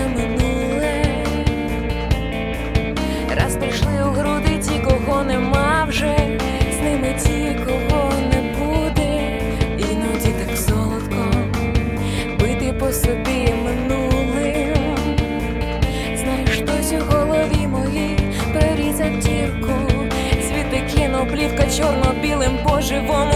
все минуле. Раз прийшли у груди ті, кого нема вже, з ними ті, кого не буде, іноді так солодко бити по собі минулим. Знаєш, хтось у голові моїй перерізав дірку, світи кіно, плівка чорно-білим по-живому.